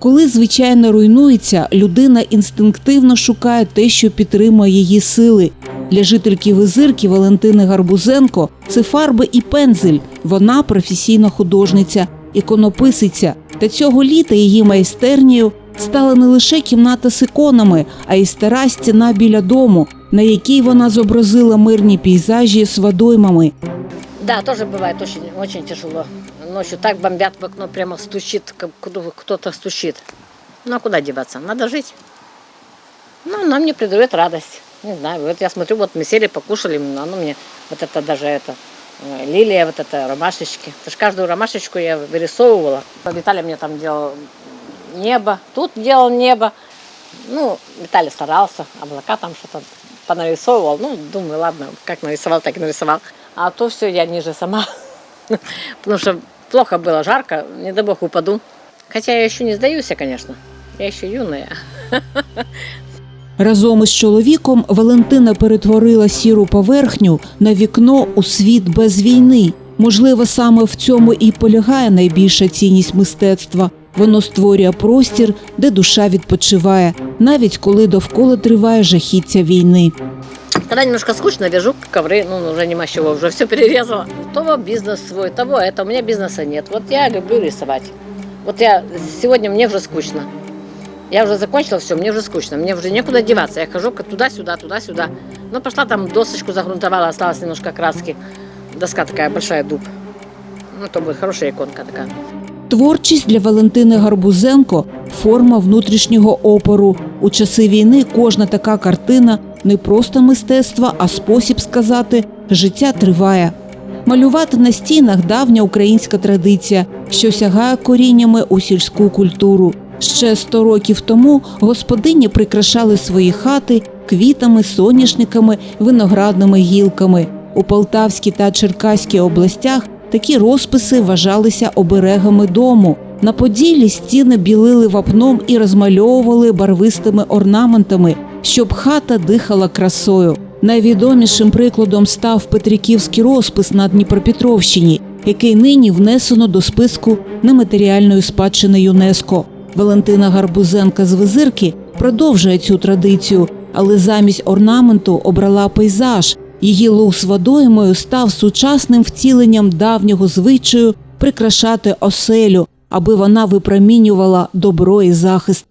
Коли звичайно руйнується, людина інстинктивно шукає те, що підтримує її сили. Для жительки Визирки Валентини Гарбузенко це фарби і пензель. Вона професійна художниця, іконописиця. Та цього літа її майстернею стала не лише кімната з іконами, а й стара стіна біля дому, на якій вона зобразила мирні пейзажі з водоймами. Да, тоже бывает очень, очень тяжело. Ночью так бомбят в окно, прямо стучит, как кто- кто-то стучит. Ну а куда деваться? Надо жить. Ну, она мне придает радость. Не знаю, вот я смотрю, вот мы сели, покушали, ну, оно мне, вот это даже это, э, лилия, вот это, ромашечки. То есть каждую ромашечку я вырисовывала. Виталий мне там делал небо, тут делал небо. Ну, Виталий старался, облака там что-то понарисовывал. Ну, думаю, ладно, как нарисовал, так и нарисовал. А то все я ниже сама. Потому что плохо было, жарко, не дай бог упаду. Хотя я еще не сдаюсь, конечно. Я еще юная. Разом із чоловіком Валентина перетворила сіру поверхню на вікно у світ без війни. Можливо, саме в цьому і полягає найбільша цінність мистецтва. Воно створює простір, де душа відпочиває, навіть коли довкола триває жахіття війни. Когда немножко скучно, вяжу ковры, ну, уже нема чего, уже все перерезала. Того бизнес свой, того это, у меня бизнеса нет. Вот я люблю рисовать. Вот я, сегодня мне уже скучно. Я уже закончила все, мне уже скучно, мне уже некуда деваться. Я хожу туда-сюда, туда-сюда. Ну, пошла там досочку загрунтовала, осталось немножко краски. Доска такая большая, дуб. Ну, то будет хорошая иконка такая. Творчість для Валентини Гарбузенко форма внутрішнього опору. У часи війни кожна така картина не просто мистецтво, а спосіб сказати життя триває. Малювати на стінах давня українська традиція, що сягає коріннями у сільську культуру. Ще 100 років тому господині прикрашали свої хати квітами, соняшниками, виноградними гілками. У Полтавській та Черкаській областях такі розписи вважалися оберегами дому. На Поділлі стіни білили вапном і розмальовували барвистими орнаментами, щоб хата дихала красою. Найвідомішим прикладом став Петриківський розпис на Дніпропетровщині, який нині внесено до списку нематеріальної спадщини ЮНЕСКО. Валентина Гарбузенка з Визирки продовжує цю традицію, але замість орнаменту обрала пейзаж. Її луг з водоймою став сучасним втіленням давнього звичаю прикрашати оселю, аби вона випромінювала добро і захист.